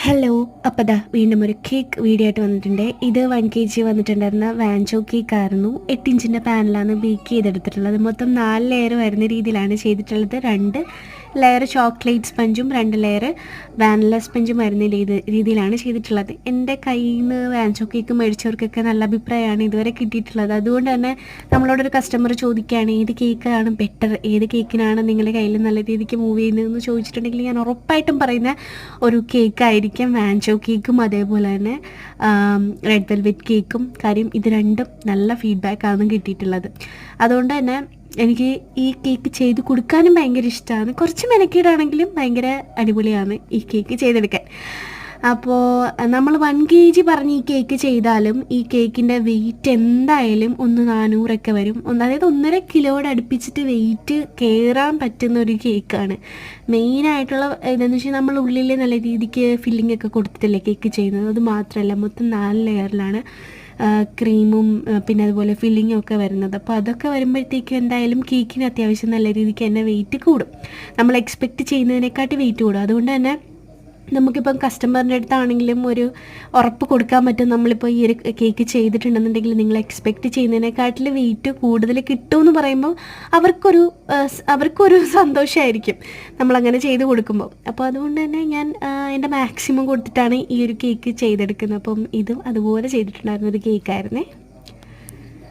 Hello അപ്പോൾ ദാ വീണ്ടും ഒരു കേക്ക് വീഡിയോ ആയിട്ട് വന്നിട്ടുണ്ട്. ഇത് വൺ കെ ജി വന്നിട്ടുണ്ടായിരുന്ന വാൻചോ കേക്ക് ആയിരുന്നു. എട്ട് ഇഞ്ചിന്റെ പാനിലാണ് ബേക്ക് ചെയ്തെടുത്തിട്ടുള്ളത്. മൊത്തം നാല് ലെയർ വരുന്ന രീതിയിലാണ് ചെയ്തിട്ടുള്ളത്. രണ്ട് ലെയർ ചോക്ലേറ്റ് സ്പഞ്ചും രണ്ട് ലെയർ വാനില സ്പഞ്ചും വരുന്ന രീതിയിലാണ് ചെയ്തിട്ടുള്ളത്. എന്റെ കയ്യിൽ നിന്ന് വാൻചോ കേക്ക് മേടിച്ചവർക്കൊക്കെ നല്ല അഭിപ്രായമാണ് ഇതുവരെ കിട്ടിയിട്ടുള്ളത്. അതുകൊണ്ട് തന്നെ നമ്മളോടൊരു കസ്റ്റമർ ചോദിക്കുകയാണ് ഏത് കേക്കാണ് ബെറ്റർ ഏത് കേക്കിനാണ് നിങ്ങളുടെ കയ്യിൽ നല്ല രീതിക്ക് മൂവ് ചെയ്യുന്നതെന്ന് ചോദിച്ചിട്ടുണ്ടെങ്കിൽ ഞാൻ ഉറപ്പായിട്ടും പറയുന്ന ഒരു കേക്കായിരിക്കും വാൻചോ കേക്കും അതേപോലെ തന്നെ റെഡ് വെൽവെറ്റ് കേക്കും കാര്യം ഇത് രണ്ടും നല്ല ഫീഡ്ബാക്കാണ് കിട്ടിയിട്ടുള്ളത്. അതുകൊണ്ട് തന്നെ എനിക്ക് ഈ കേക്ക് ചെയ്ത് കൊടുക്കാനും ഭയങ്കര ഇഷ്ടമാണ് കുറച്ച് മെനക്കേടാണെങ്കിലും ഭയങ്കര അടിപൊളിയാണ് ഈ കേക്ക് ചെയ്തെടുക്കാൻ. അപ്പോൾ നമ്മൾ വൺ കെ ജി പറഞ്ഞ് ഈ കേക്ക് ചെയ്താലും ഈ കേക്കിന്റെ വെയിറ്റ് എന്തായാലും ഒന്ന് നാനൂറൊക്കെ വരും. ഒന്ന് അതായത് ഒന്നര കിലോയുടെ അടുപ്പിച്ചിട്ട് വെയിറ്റ് കയറാൻ പറ്റുന്ന ഒരു കേക്കാണ് മെയിനായിട്ടുള്ള ഇതെന്ന് വെച്ചാൽ നമ്മൾ ഉള്ളിൽ നല്ല രീതിക്ക് ഫില്ലിംഗ് ഒക്കെ കൊടുത്തിട്ടല്ലേ കേക്ക് ചെയ്യുന്നത്. അത് മാത്രമല്ല മൊത്തം നാല് ലെയറിലാണ് ക്രീമും പിന്നെ അതുപോലെ ഫില്ലിങ്ങും ഒക്കെ വരുന്നത്. അപ്പോൾ അതൊക്കെ വരുമ്പോഴത്തേക്കും എന്തായാലും കേക്കിന് അത്യാവശ്യം നല്ല രീതിക്ക് തന്നെ വെയിറ്റ് കൂടും. നമ്മൾ എക്സ്പെക്റ്റ് ചെയ്യുന്നതിനെക്കാട്ടി വെയിറ്റ് കൂടും. അതുകൊണ്ട് തന്നെ നമുക്കിപ്പം കസ്റ്റമറിന്റെ അടുത്താണെങ്കിലും ഒരു ഉറപ്പ് കൊടുക്കാൻ പറ്റും. നമ്മളിപ്പോൾ ഈ ഒരു കേക്ക് ചെയ്തിട്ടുണ്ടെന്നുണ്ടെങ്കിൽ നിങ്ങൾ എക്സ്പെക്റ്റ് ചെയ്യുന്നതിനെക്കാട്ടിൽ വെയിറ്റ് കൂടുതൽ കിട്ടുമെന്ന് പറയുമ്പോൾ അവർക്കൊരു അവർക്കൊരു സന്തോഷമായിരിക്കും നമ്മളങ്ങനെ ചെയ്ത് കൊടുക്കുമ്പോൾ. അപ്പോൾ അതുകൊണ്ട് തന്നെ ഞാൻ എന്റെ മാക്സിമം കൊടുത്തിട്ടാണ് ഈ ഒരു കേക്ക് ചെയ്തെടുക്കുന്നത്. അപ്പം ഇതും അതുപോലെ ചെയ്തിട്ടുണ്ടായിരുന്ന ഒരു കേക്കായിരുന്നേ